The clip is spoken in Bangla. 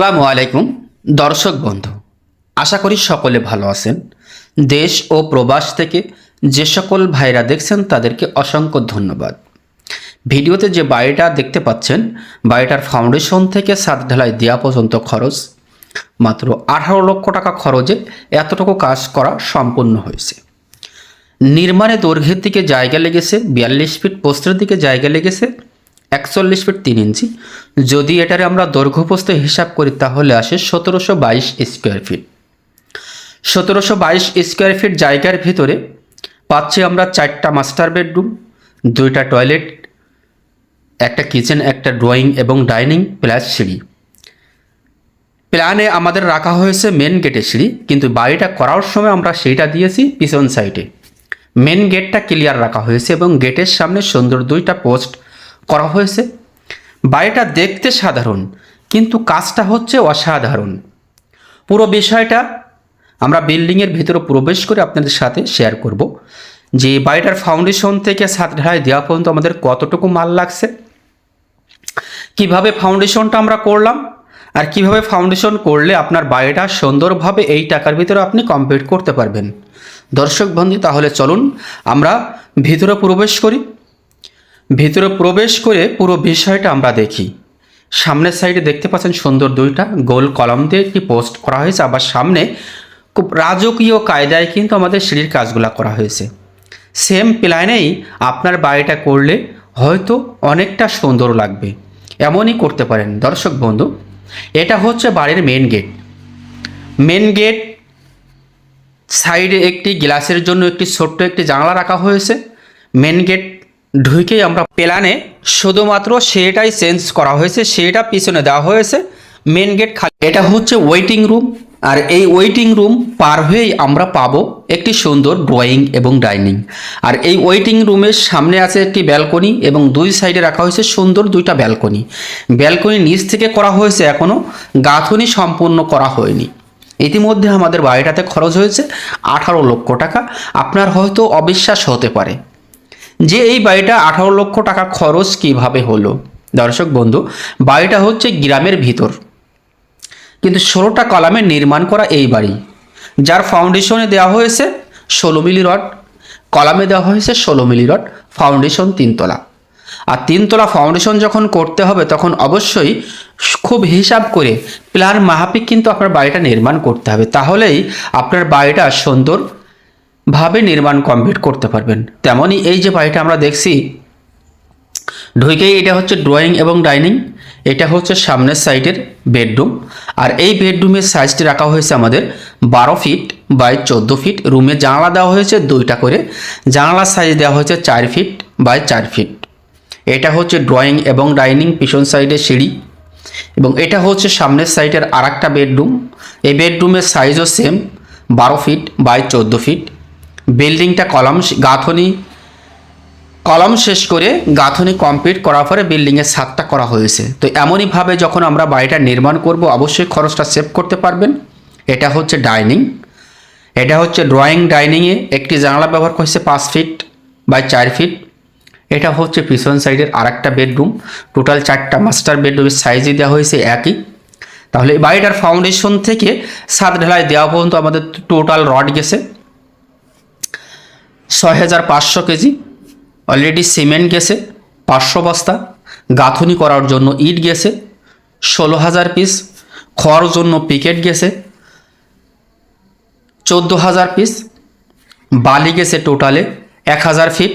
আসসালামু আলাইকুম, দর্শক বন্ধু। আশা করি সকলে ভালো আছেন। দেশ ও প্রবাস থেকে যে সকল ভাইরা দেখছেন তাদেরকে অসংখ্য ধন্যবাদ। ভিডিওতে যে বাড়িটা দেখতে পাচ্ছেন, বাড়িটার ফাউন্ডেশন থেকে সাত ঢালাই দেওয়া পর্যন্ত খরচ, মাত্র আঠারো লক্ষ টাকা খরচে এতটুকু কাজ করা সম্পূর্ণ হয়েছে। নির্মাণে দৈর্ঘ্যের দিকে জায়গা লেগেছে, বিয়াল্লিশ ফিট পোস্টের দিকে জায়গা লেগেছে একচল্লিশ ফিট তিন ইঞ্চি। যদি এটারে আমরা দৈর্ঘ্যপোস্ত হিসাব করি, তাহলে আসে সতেরোশো বাইশ স্কোয়ার ফিট। সতেরোশো বাইশ স্কোয়ার ফিট জায়গার ভিতরে পাচ্ছি আমরা চারটা মাস্টার বেডরুম, দুইটা টয়লেট, একটা কিচেন, একটা ড্রয়িং এবং ডাইনিং প্লাস সিঁড়ি। প্ল্যানে আমাদের রাখা হয়েছে মেন গেটে সিঁড়ি, কিন্তু বাড়িটা করার সময় আমরা সেইটা দিয়েছি পিছন সাইডে। মেন গেটটা ক্লিয়ার রাখা হয়েছে এবং গেটের সামনে সুন্দর দুইটা পোস্ট করা হয়েছে। বাড়িটা দেখতে সাধারণ, কিন্তু কাজটা হচ্ছে অসাধারণ। পুরো বিষয়টা আমরা বিল্ডিংয়ের ভিতরে প্রবেশ করে আপনাদের সাথে শেয়ার করব। যে বাড়িটার ফাউন্ডেশন থেকে ছাদ ঢালাই দেওয়া পর্যন্ত আমাদের কতটুকু মাল লাগছে, কীভাবে ফাউন্ডেশনটা আমরা করলাম, আর কীভাবে ফাউন্ডেশন করলে আপনার বাড়িটা সুন্দরভাবে এই টাকার ভিতরে আপনি কমপ্লিট করতে পারবেন। দর্শক বন্ধু, তাহলে চলুন আমরা ভিতরে প্রবেশ করি। ভিতরে প্রবেশ করে পুরো বিষয়টা আমরা দেখি। সামনের সাইডে দেখতে পাচ্ছেন সুন্দর দুইটা গোল কলম দিয়ে একটি পোস্ট করা হয়েছে। আবার সামনে খুব রাজকীয় কায়দায় কিন্তু আমাদের সিঁড়ির কাজগুলো করা হয়েছে। সেম প্ল্যানেই আপনার বাড়িটা করলে হয়তো অনেকটা সুন্দর লাগবে। এমনই করতে পারেন। দর্শক বন্ধু, এটা হচ্ছে বাড়ির মেন গেট মেন গেট সাইডে একটি গ্লাসের জন্য একটি ছোট্ট একটি জানলা রাখা হয়েছে। মেন গেট ঢুকেই আমরা প্ল্যানে শুধুমাত্র সেটাই চেঞ্জ করা হয়েছে, সেটা পিছনে দেওয়া হয়েছে মেন গেট খালি। এটা হচ্ছে ওয়েটিং রুম আর এই ওয়েটিং রুম পার হয়েই আমরা পাব একটি সুন্দর ড্রয়িং এবং ডাইনিং আর এই ওয়েটিং রুমের সামনে আছে একটি ব্যালকনি এবং দুই সাইডে রাখা হয়েছে সুন্দর দুইটা ব্যালকনি ব্যালকনি নিচ থেকে করা হয়েছে এখনও গাঁথনি সম্পূর্ণ করা হয়নি। ইতিমধ্যে আমাদের বাড়িটাতে খরচ হয়েছে আঠারো লক্ষ টাকা। আপনার হয়তো অবিশ্বাস হতে পারে যে এই বাড়িটা আঠারো লক্ষ টাকা খরচ কীভাবে হলো? দর্শক বন্ধু, বাড়িটা হচ্ছে গ্রামের ভিতর। কিন্তু ষোলোটা কলামে নির্মাণ করা এই বাড়ি, যার ফাউন্ডেশনে দেওয়া হয়েছে ষোলো মিলি রড, কলামে দেওয়া হয়েছে ষোলো মিলি রড ফাউন্ডেশন তিনতলা। আর তিনতলা ফাউন্ডেশন যখন করতে হবে, তখন অবশ্যই খুব হিসাব করে প্ল্যান মাহাপিক কিন্তু আপনার বাড়িটা নির্মাণ করতে হবে। তাহলেই আপনার বাড়িটা সুন্দর ভাবে নির্মাণ কমপ্লিট করতে পারবেন। তেমনই এই যে বাড়িটা আমরা দেখছি, ঢুকেই এটা হচ্ছে ড্রয়িং এবং ডাইনিং এটা হচ্ছে সামনের সাইডের বেডরুম আর এই বেডরুমের সাইজটি রাখা হয়েছে আমাদের বারো ফিট বাই চোদ্দ ফিট রুমে জানালা দেওয়া হয়েছে দুইটা করে, জানালার সাইজ দেওয়া হয়েছে চার ফিট বাই চার ফিট এটা হচ্ছে ড্রয়িং এবং ডাইনিং পিছন সাইডে সিঁড়ি, এবং এটা হচ্ছে সামনের সাইডের আর একটা বেডরুম এই বেডরুমের সাইজও সেম বারো ফিট বাই চোদ্দ ফিট বিল্ডিংটা কলম, গাঁথনি। কলম শেষ করে গাঁথনি কমপ্লিট করার পরে বিল্ডিংয়ের ছাদটা করা হয়েছে। তো এমনইভাবে যখন আমরা বাড়িটা নির্মাণ করব, অবশ্যই খরচটা সেভ করতে পারবেন। এটা হচ্ছে ডাইনিং। এটা হচ্ছে ড্রয়িং ডাইনিংয়ে একটি জানালা ব্যবহার করছে পাঁচ ফিট বাই চার ফিট। এটা হচ্ছে পিছন সাইডের আর একটা বেডরুম। টোটাল চারটা মাস্টার বেডরুমের সাইজই দেওয়া হয়েছে একই। তাহলে বাড়িটার ফাউন্ডেশন থেকে সাত ঢালাই দেওয়া পর্যন্ত আমাদের টোটাল রড গেছে। ছয় হাজার পাঁচশো কেজি। অলরেডি সিমেন্ট গেছে, পাঁচশো বস্তা। গাঁথনি করার জন্য ইট গেছে ষোলো হাজার পিস খড় জন্য পিকেট গেছে চোদ্দ হাজার পিস বালি গেছে টোটালে এক হাজার ফিট